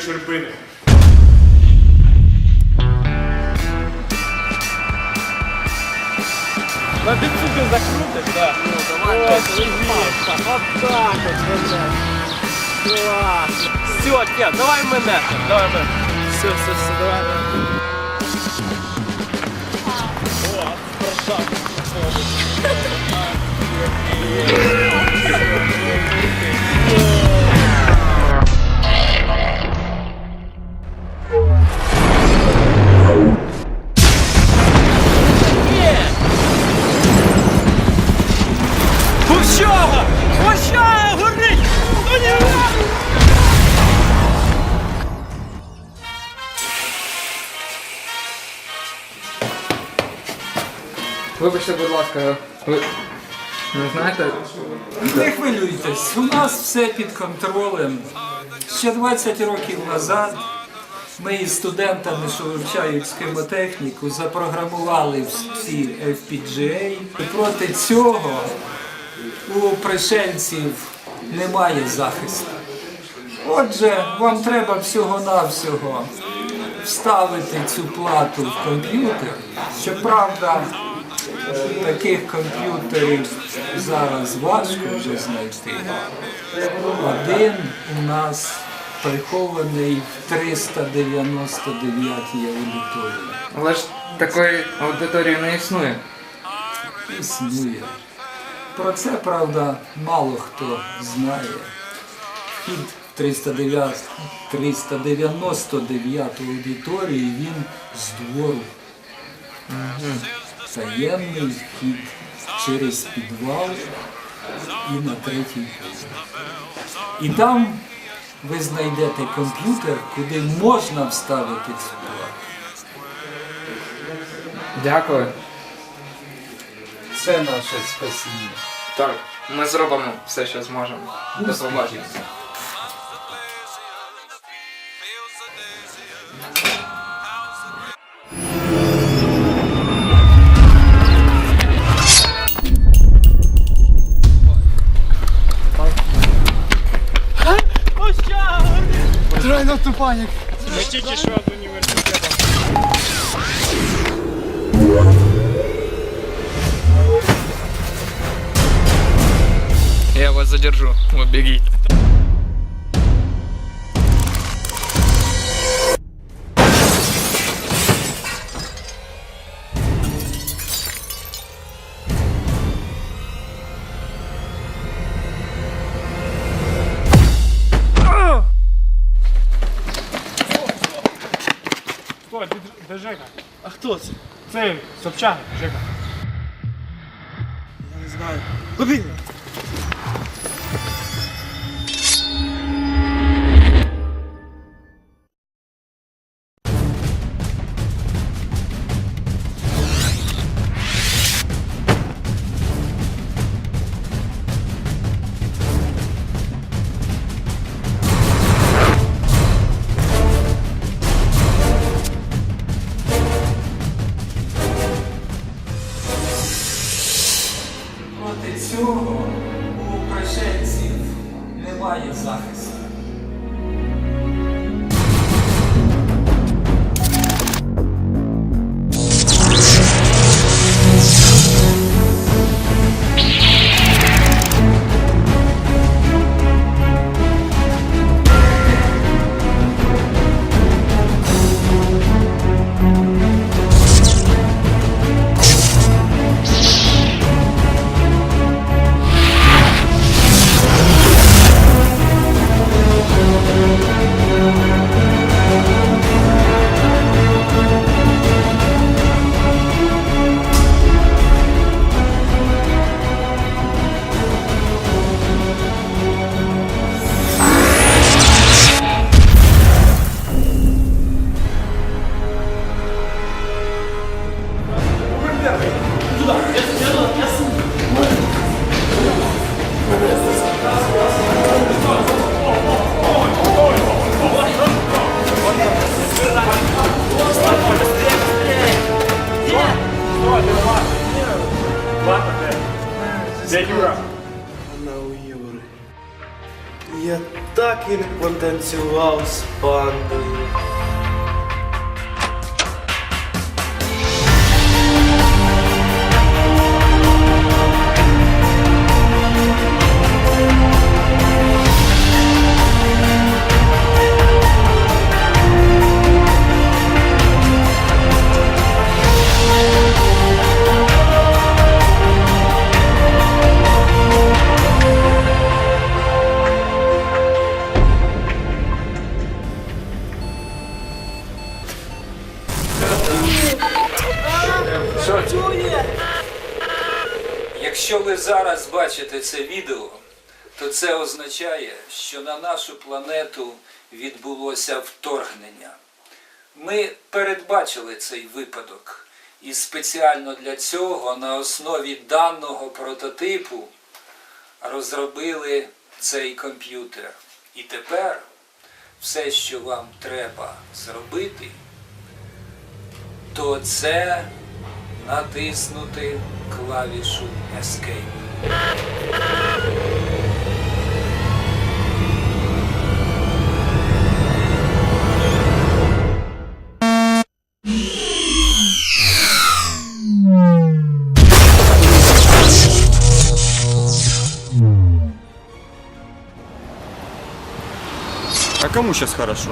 Щербини. На дицюки закрутиш, да? Ну, давай. Вот так вот, блядь. Класс. Все, нет, давай мене. Давай мене. Все, все, все, давай. О, хорошо. Пущава! Пущава! Горить! Ну не Вибачте, будь ласка, ви не знаєте? Не хвилюйтесь, у нас все під контролем. Ще 20 років назад ми із студентами, що вивчають схемотехніку, запрограмували всі FPGA. І проти цього у пришельців немає захисту. Отже, вам треба всього-навсього вставити цю плату в комп'ютер. Щоправда, таких комп'ютерів зараз важко вже знайти. Один у нас прихований в 399 аудиторії. Але ж такої аудиторії не існує. Існує. Про це, правда, мало хто знає. Вхід 309, 399 аудиторії він з двору. Таємний вхід через підвал і на третій. І там ви знайдете комп'ютер, куди можна вставити цю плату. Дякую. Це наше спасіння. Так, ми зробимо все, що зможемо. До побачення. Ми тільки що університету. Я вас задержу. Ви бігіть. Стой, ти де Жека? А хто це? Це Собчак, Жека. Проти немає захисту. Я так і не потанцював з пандою. Якщо ви зараз бачите це відео, то це означає, що на нашу планету відбулося вторгнення. Ми передбачили цей випадок і спеціально для цього на основі даного прототипу розробили цей комп'ютер. І тепер все, що вам треба зробити, то це натиснути клавішу Escape. А кому сейчас хорошо?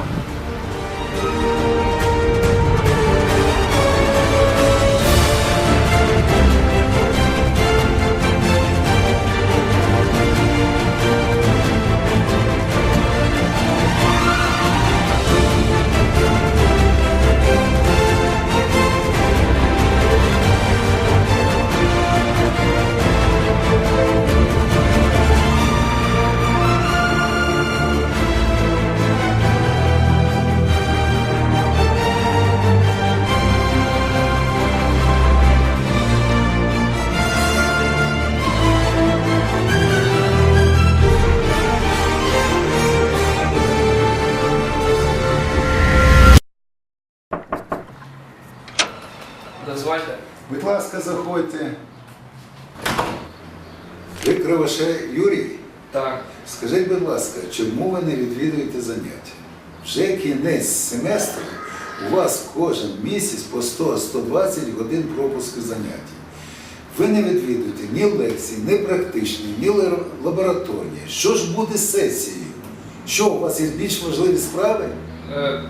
Дозвольте. Будь ласка, заходьте. Ви Кривошей Юрій? Так. Скажіть, будь ласка, чому ви не відвідуєте заняття? Вже кінець семестру, у вас кожен місяць по 100-120 годин пропуску занять. Ви не відвідуєте ні лекції, ні практичні, ні лабораторні. Що ж буде з сесією? Що, у вас є більш важливі справи? Е,